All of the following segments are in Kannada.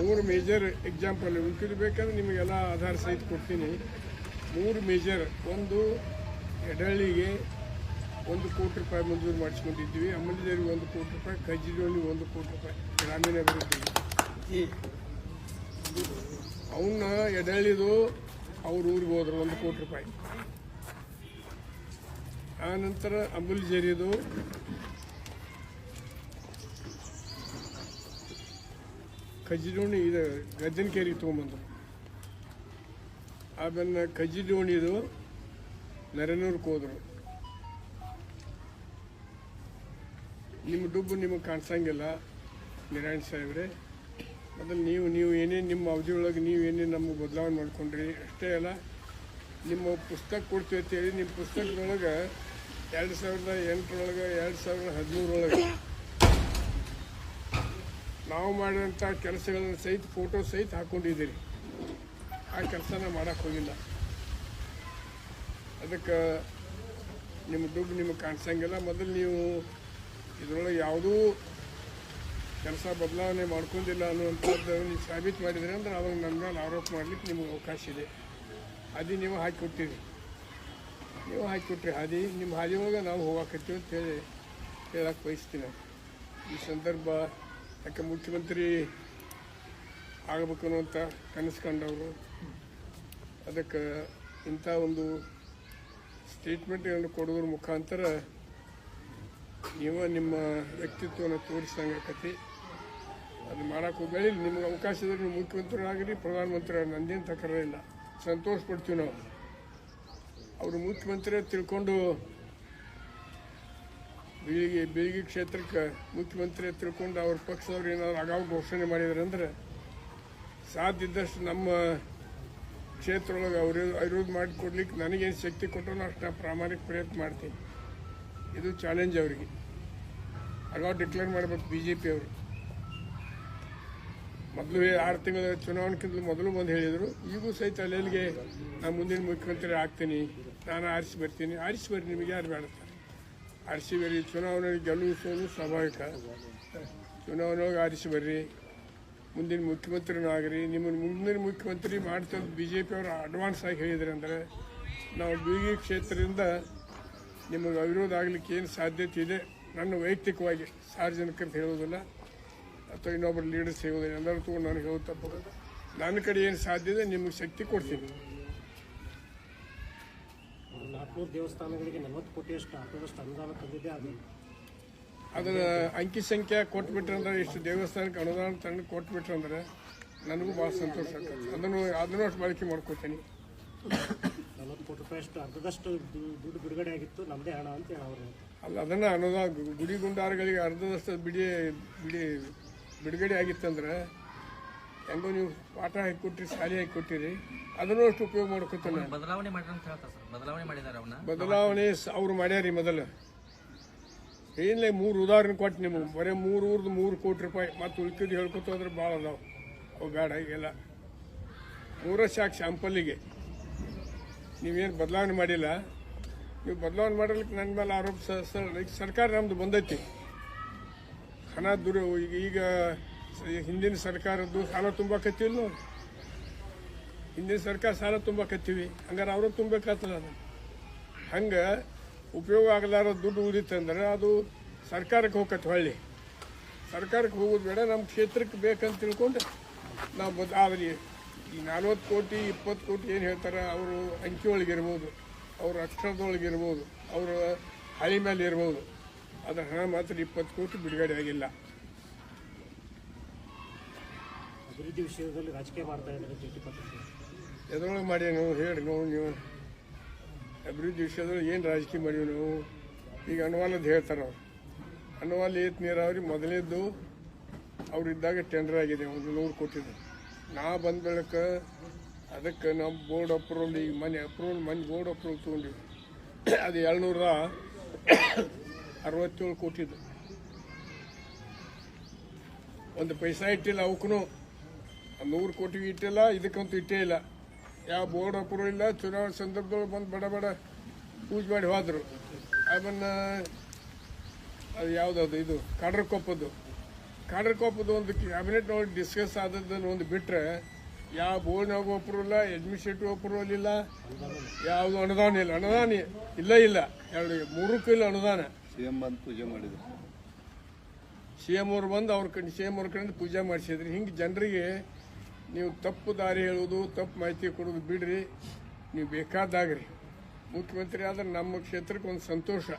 ಮೂರು ಮೇಜರ್ ಎಕ್ಸಾಂಪಲ್ ಉಳ್ಕಿದ್ದು ಬೇಕಾದ್ರೆ ನಿಮಗೆಲ್ಲ ಆಧಾರ ಸಹಿತ ಕೊಡ್ತೀನಿ. ಮೂರು ಮೇಜರ್ ಒಂದು ಎಡಳ್ಳಿಗೆ ಒಂದು ಕೋಟಿ ರೂಪಾಯಿ ಮಂಜೂರು ಮಾಡಿಸ್ಕೊಂಡಿದ್ದೀವಿ. ಅಮಲಿದೇರಿಗೆ ಒಂದು ಕೋಟಿ ರೂಪಾಯಿ ಕಜ್ಜಿಡೋಣಿಗೆ ಒಂದು ಕೋಟಿ ರೂಪಾಯಿ ಗ್ರಾಮೀಣ ಅಭಿವೃದ್ಧಿ ಅವನ್ನ ಎಡಳ್ಳಿದು ಅವ್ರ ಊರಿಗೆ ಹೋದ್ರು ಒಂದು ಕೋಟಿ ರೂಪಾಯಿ. ಆ ನಂತರ ಅಂಬುಲಿ ಕಜ್ಜಿಡೋಣಿ ಇದು ಗಜ್ಜನಕೇರಿಗೆ ತೊಗೊಂಬಂದರು. ಆಮೇಲೆ ಕಜ್ಜಿಡೋಣಿದು ನರೇನೂರ್ಗೆ ಹೋದರು. ನಿಮ್ಮ ಡುಬ್ಬು ನಿಮಗೆ ಕಾಣಿಸಂಗಿಲ್ಲ ನಾರಾಯಣ ಸಾಹೇಬ್ರೆ. ಅದನ್ನು ನೀವು ನೀವು ಏನೇನು ನಿಮ್ಮ ಅವಧಿ ಒಳಗೆ ನೀವು ಏನೇನು ನಮಗೆ ಬದಲಾವಣೆ ಮಾಡ್ಕೊಂಡ್ರಿ, ಅಷ್ಟೇ ಅಲ್ಲ, ನಿಮ್ಮ ಪುಸ್ತಕ ಕೊಡ್ತೀವಿ ಅಂತೇಳಿ ನಿಮ್ಮ ಪುಸ್ತಕದೊಳಗೆ ಎರಡು ಸಾವಿರದ ಎಂಟರೊಳಗೆ, ಎರಡು ಸಾವಿರದ ಹದಿಮೂರೊಳಗೆ ನಾವು ಮಾಡಿದಂಥ ಕೆಲಸಗಳನ್ನು ಸಹಿತ ಫೋಟೋ ಸಹಿತ ಹಾಕ್ಕೊಂಡಿದ್ದೀರಿ ಆ ಕೆಲಸನ ಮಾಡೋಕ್ಕೆ ಹೋಗಿಲ್ಲ. ಅದಕ್ಕೆ ನಿಮ್ಮ ದುಡ್ಡು ನಿಮಗೆ ಕಾಣಿಸಂಗಿಲ್ಲ. ಮೊದಲು ನೀವು ಇದರೊಳಗೆ ಯಾವುದೂ ಕೆಲಸ ಬದಲಾವಣೆ ಮಾಡ್ಕೊಂಡಿಲ್ಲ ಅನ್ನುವಂಥದ್ದು ನೀವು ಸಾಬೀತು ಮಾಡಿದ್ರೆ ಅಂದ್ರೆ ಅವಾಗ ನನ್ನ ಮೇಲೆ ಆರೋಪ ಮಾಡ್ಲಿಕ್ಕೆ ನಿಮಗೆ ಅವಕಾಶ ಇದೆ. ಹಾದಿ ನೀವು ಹಾಕಿಕೊಟ್ಟಿರಿ. ನೀವು ಹಾಕಿಕೊಟ್ರಿ ಹಾದಿ. ನಿಮ್ಮ ಹಾದಿ ಒಳಗೆ ನಾವು ಅಂತ ಹೇಳಿ ಹೇಳಕ್ಕೆ ಬಯಸ್ತೀನಿ ಈ ಸಂದರ್ಭ ಯಾಕೆ ಮುಖ್ಯಮಂತ್ರಿ ಆಗಬೇಕು ಅನ್ನುವಂಥ ಕನಸು ಕಂಡವರು ಅದಕ್ಕೆ ಇಂಥ ಒಂದು ಸ್ಟೇಟ್ಮೆಂಟ್ಗಳನ್ನು ಕೊಡೋದ್ರ ಮುಖಾಂತರ ನೀವು ನಿಮ್ಮ ವ್ಯಕ್ತಿತ್ವನ ತೋರಿಸಂಗಕತಿ ಅದು ಮಾಡೋಕೆ ಹೋಗಲಿ ನಿಮ್ಗೆ ಅವಕಾಶ ಇದ್ರೆ ನೀವು ಮುಖ್ಯಮಂತ್ರಿ ಆಗಿರಿ ಪ್ರಧಾನಮಂತ್ರಿ ನಂದೇನು ತಕರ ಇಲ್ಲ ಸಂತೋಷ ಪಡ್ತೀವಿ ನಾವು. ಅವರು ಮುಖ್ಯಮಂತ್ರಿ ತಿಳ್ಕೊಂಡು ಬೀಳಿಗೆ ಬೀಳಿಗೆ ಕ್ಷೇತ್ರಕ್ಕೆ ಮುಖ್ಯಮಂತ್ರಿ ತಿಳ್ಕೊಂಡು ಅವ್ರ ಪಕ್ಷದವ್ರು ಏನಾದ್ರು ಆಗಾವು ಘೋಷಣೆ ಮಾಡಿದ್ರು ಅಂದ್ರೆ ಸಾಧ್ಯ ಇದ್ದಷ್ಟು ನಮ್ಮ ಕ್ಷೇತ್ರದೊಳಗೆ ಅವರು ವಿರೋಧ ಮಾಡಿಕೊಡ್ಲಿಕ್ಕೆ ನನಗೇನು ಶಕ್ತಿ ಕೊಟ್ಟರು ಅಷ್ಟು ನಾನು ಪ್ರಾಮಾಣಿಕ ಪ್ರಯತ್ನ ಮಾಡ್ತೀನಿ. ಇದು ಚಾಲೆಂಜ್ ಅವರಿಗೆ. ಅಗಾವ್ ಡಿಕ್ಲೇರ್ ಮಾಡಬೇಕು ಬಿ ಜೆ ಪಿ ಅವರು. ಮೊದಲು ಆರು ತಿಂಗಳ ಚುನಾವಣೆಗಿಂತ ಮೊದಲು ಬಂದು ಹೇಳಿದರು. ಈಗೂ ಸಹಿತ ಅಲ್ಲೆಲ್ಲಿಗೆ ನಾನು ಮುಂದಿನ ಮುಖ್ಯಮಂತ್ರಿ ಆಗ್ತೀನಿ. ನಾನು ಆರಿಸಿ ಬರ್ತೀನಿ. ಆರಿಸಿ ಬರ್ರಿ, ನಿಮಗೆ ಯಾರು ಬೇಡುತ್ತಾರೆ ಆರಿಸಿ ಬರ್ರಿ ಚುನಾವಣೆ ಗೆಲುವು ಸೋಲು ಸ್ವಾಭಾವಿಕ. ಚುನಾವಣೆಗೆ ಆರಿಸಿ ಬರ್ರಿ ಮುಂದಿನ ಮುಖ್ಯಮಂತ್ರಿನಾಗ್ರಿ ನಿಮ್ಮನ್ನು ಮುಂದಿನ ಮುಖ್ಯಮಂತ್ರಿ ಮಾಡ್ತಂದು ಬಿ ಜೆ ಪಿ ಅವರು ಅಡ್ವಾನ್ಸ್ ಆಗಿ ಹೇಳಿದ್ರೆ ಅಂದರೆ ನಾವು ಬೀಗಿ ಕ್ಷೇತ್ರದಿಂದ ನಿಮಗೆ ಅವಿರೋಧ ಆಗಲಿಕ್ಕೆ ಏನು ಸಾಧ್ಯತೆ ಇದೆ? ನನ್ನ ವೈಯಕ್ತಿಕವಾಗಿ ಸಾರ್ವಜನಿಕರು ಹೇಳೋದಿಲ್ಲ ಅಥವಾ ಇನ್ನೊಬ್ಬರು ಲೀಡರ್ಸ್ ಹೇಳೋದಿಲ್ಲ ಎಲ್ಲರೂ ತಗೊಂಡು ನನಗೆ ಹೇಳೋದು ತಪ್ಪು. ನನ್ನ ಕಡೆ ಏನು ಸಾಧ್ಯ ಇದೆ? ನಿಮಗೆ ಶಕ್ತಿ ಕೊಡ್ತೀನಿ. ನಾಲ್ಕುನೂರು ದೇವಸ್ಥಾನಗಳಿಗೆ ನಲವತ್ತು ಕೋಟಿಯಷ್ಟು ಅರ್ಧದಷ್ಟು ಅನುದಾನ ತಂದಿದೆ. ಅದು ಅದರ ಅಂಕಿ ಸಂಖ್ಯೆ ಕೊಟ್ಬಿಟ್ರೆ ಅಂದ್ರೆ ಇಷ್ಟು ದೇವಸ್ಥಾನಕ್ಕೆ ಅನುದಾನ ತಂದು ಕೊಟ್ಬಿಟ್ರೆ ಅಂದ್ರೆ ನನಗೂ ಭಾಳ ಸಂತೋಷ ಆಗ್ತದೆ. ಅದನ್ನು ಅದನ್ನು ಅಷ್ಟು ಬಳಕೆ ಮಾಡ್ಕೋತೀನಿ ನಲವತ್ತು ಕೋಟಿ ರೂಪಾಯಿಯಷ್ಟು ಅರ್ಧದಷ್ಟು ದುಡ್ಡು ಬಿಡುಗಡೆ ಆಗಿತ್ತು. ನಮ್ಮದೇ ಹಣ ಅಂತ ಅವರು ಅಲ್ಲ ಅದನ್ನು ಅನುದಾನ ಗುಡಿ ಗುಂಡಾರಗಳಿಗೆ ಅರ್ಧದಷ್ಟು ಬಿಡಿ ಬಿಡಿ ಬಿಡುಗಡೆ ಆಗಿತ್ತಂದ್ರೆ ಹೆಂಗೋ ನೀವು ಪಾಠ ಹಾಕಿಕೊಟ್ರಿ ಶಾಲೆ ಹಾಕಿಕೊಟ್ಟಿರಿ ಅದನ್ನು ಅಷ್ಟು ಉಪಯೋಗ ಮಾಡ್ಕೊತಾನೆ. ಬದಲಾವಣೆ ಮಾಡ್ರಿ ಅಂತ ಹೇಳ್ತಾರೆ ಸರ್. ಬದಲಾವಣೆ ಮಾಡಿದ್ದಾರೆ ಅವನ್ನ ಬದಲಾವಣೆ ಸ- ಅವ್ರು ಮಾಡ್ಯಾರಿ ಮೊದಲು. ಏನಿಲ್ಲ ಮೂರು ಉದಾಹರಣೆ ಕೊಟ್ಟು ನಿಮಗೆ. ಬರೀ ಮೂರು ಊರ್ದು ಮೂರು ಕೋಟಿ ರೂಪಾಯಿ. ಮತ್ತು ಉಳ್ಕಿದ್ದು ಹೇಳ್ಕೊತ ಹೋದ್ರೆ ಭಾಳ ಅದಾವ. ಅವು ಬೇಡ ಈಗೆಲ್ಲ. ಮೂರ ಸಾಕು ಶಾಂಪಲ್ಲಿಗೆ. ನೀವೇನು ಬದಲಾವಣೆ ಮಾಡಿಲ್ಲ? ನೀವು ಬದಲಾವಣೆ ಮಾಡಲಿಕ್ಕೆ ನನ್ನ ಮೇಲೆ ಆರೋಪ ಸರ್ ಸ- ಈಗ ಸರ್ಕಾರ ನಮ್ಮದು ಬಂದೈತಿ. ಹಣ ದುರ ಈಗ ಈಗ ಹಿಂದಿನ ಸರ್ಕಾರದ್ದು ಸಾಲ ತುಂಬಾಕತ್ತಿಲ್ಲ ಹಿಂದಿನ ಸರ್ಕಾರ ಸಾಲ ತುಂಬಾಕತ್ತೀವಿ ಹಂಗಾರೆ ಅವರು ತುಂಬಬೇಕಾಗ್ತದ ಅದು. ಹಂಗೆ ಉಪಯೋಗ ಆಗಲಾರ ದುಡ್ಡು ಉಳಿತಂದ್ರೆ ಅದು ಸರ್ಕಾರಕ್ಕೆ ಹೋಗತ್ತೆ ಹೊಳ್ಳಿ. ಸರ್ಕಾರಕ್ಕೆ ಹೋಗೋದು ಬೇಡ ನಮ್ಮ ಕ್ಷೇತ್ರಕ್ಕೆ ಬೇಕಂತ ತಿಳ್ಕೊಂಡು ನಾವು ಬದ ಆದ್ರಿ ಈ ನಲ್ವತ್ತು ಕೋಟಿ, ಇಪ್ಪತ್ತು ಕೋಟಿ ಏನು ಹೇಳ್ತಾರೆ, ಅವರು ಅಂಕಿ ಒಳಗಿರ್ಬೋದು ಅವ್ರ ಅಕ್ಷರದೊಳಗಿರ್ಬೋದು ಅವರ ಹಳಿ ಮೇಲೆ ಇರ್ಬೋದು. ಅದರ ಹಣ ಮಾತ್ರ ಇಪ್ಪತ್ತು ಕೋಟಿ ಬಿಡುಗಡೆ ಆಗಿಲ್ಲ. ಅಭಿವೃದ್ಧಿ ವಿಷಯದಲ್ಲಿ ರಾಜಕೀಯ ಮಾಡ್ತಾ ಇದ್ದಾರೆ ಜೆ ಪಾಟೀಲ್ ಎದ್ರೊಳಗೆ ಮಾಡಿ ನಾವು ಹೇಳಿ, ನಾವು ನೀವು ಅಭಿವೃದ್ಧಿ ವಿಷಯದಲ್ಲಿ ಏನು ರಾಜಕೀಯ ಮಾಡೀವಿ ನಾವು? ಈಗ ಅನುವಾಲದ ಹೇಳ್ತಾರೆ ಅವ್ರು. ಅನುವಾಲ ಏತ್ ನೀರಾವರಿ ಮೊದಲೇದ್ದು ಅವರಿದ್ದಾಗ ಟೆಂಡರ್ ಆಗಿದೆ, ಒಂದು ನೂರು ಕೊಟ್ಟಿದ್ದು ನಾ ಬಂದ ಬೆಳಕ ಅದಕ್ಕೆ ನಾವು ಬೋರ್ಡ್ ಅಪ್ರೂವಲ್ ಈಗ ಮನೆ ಅಪ್ರೂವಲ್ ಮನೆ ಬೋರ್ಡ್ ಅಪ್ರೂವಲ್ ತೊಗೊಂಡಿವಿ. ಅದು ಏಳ್ನೂರ ಅರವತ್ತೇಳು ಕೋಟಿದ್ದು ಒಂದು ಪೈಸಾ ಇಟ್ಟಿಲ್ಲ ಅವಕ್ಕೂ ನೂರು ಕೋಟಿಗೆ ಇಟ್ಟಿಲ್ಲ ಇದಕ್ಕಂತೂ ಇಟ್ಟೇ ಇಲ್ಲ. ಯಾವ ಬೋರ್ಡ್ ಅಪ್ರೂವ್ ಇಲ್ಲ ಚುನಾವಣೆ ಸಂದರ್ಭದೊಳಗೆ ಬಂದು ಬಡ ಬಡ ಪೂಜೆ ಮಾಡಿ ಹೋದರು. ಆಮೇಲೆ ಅದು ಯಾವುದದು ಇದು ಕಾಡ್ರಕೊಪ್ಪದ್ದು. ಕಾಡ್ರಕೊಪ್ಪದ ಒಂದು ಕ್ಯಾಬಿನೆಟ್ ಒಳಗೆ ಡಿಸ್ಕಸ್ ಆದದ್ದನ್ನು ಒಂದು ಬಿಟ್ಟರೆ ಯಾವ ಬೋರ್ಡ್ನಾಗ ಅಪ್ರೂವ್ ಇಲ್ಲ ಅಡ್ಮಿನಿಸ್ಟ್ರೇಟಿವ್ ಅಪ್ರೂವಲ್ ಇಲ್ಲ ಯಾವುದು ಅನುದಾನ ಇಲ್ಲ. ಅನುದಾನ ಇಲ್ಲ ಇಲ್ಲ. ಎರಡು ಮೂರಕ್ಕೂ ಇಲ್ಲ ಅನುದಾನ. ಸಿ ಎಂ ಬಂದು ಪೂಜೆ ಮಾಡಿದ್ರು. ಸಿ ಎಂ ಅವ್ರು ಬಂದು ಅವ್ರ ಕಡೆ ಸಿ ಎಂ ಅವ್ರ ಕಡೆಯಿಂದ ಪೂಜೆ ಮಾಡಿಸಿದ್ರು. ಹಿಂಗೆ ಜನರಿಗೆ ನೀವು ತಪ್ಪು ದಾರಿ ಹೇಳುವುದು, ತಪ್ಪು ಮಾಹಿತಿ ಕೊಡೋದು ಬಿಡ್ರಿ. ನೀವು ಬೇಕಾದಾಗ್ರಿ. ಮುಖ್ಯಮಂತ್ರಿ ಆದ್ರೆ ನಮ್ಮ ಕ್ಷೇತ್ರಕ್ಕೆ ಒಂದು ಸಂತೋಷ.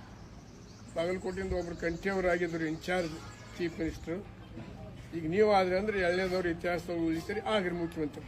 ಬಾಗಲಕೋಟೆಯಿಂದ ಒಬ್ರು ಕಂಠಿಯವರಾಗಿದ್ದರು ಇನ್ಚಾರ್ಜ್, ಚೀಫ್ ಮಿನಿಸ್ಟರ್. ಈಗ ನೀವು ಆದ್ರೆ ಅಂದ್ರೆ ಎಳ್ನೇದವ್ರು ಇತಿಹಾಸದವ್ರು ಉಳಿತೀರಿ. ಆಗ್ರಿ ಮುಖ್ಯಮಂತ್ರಿ.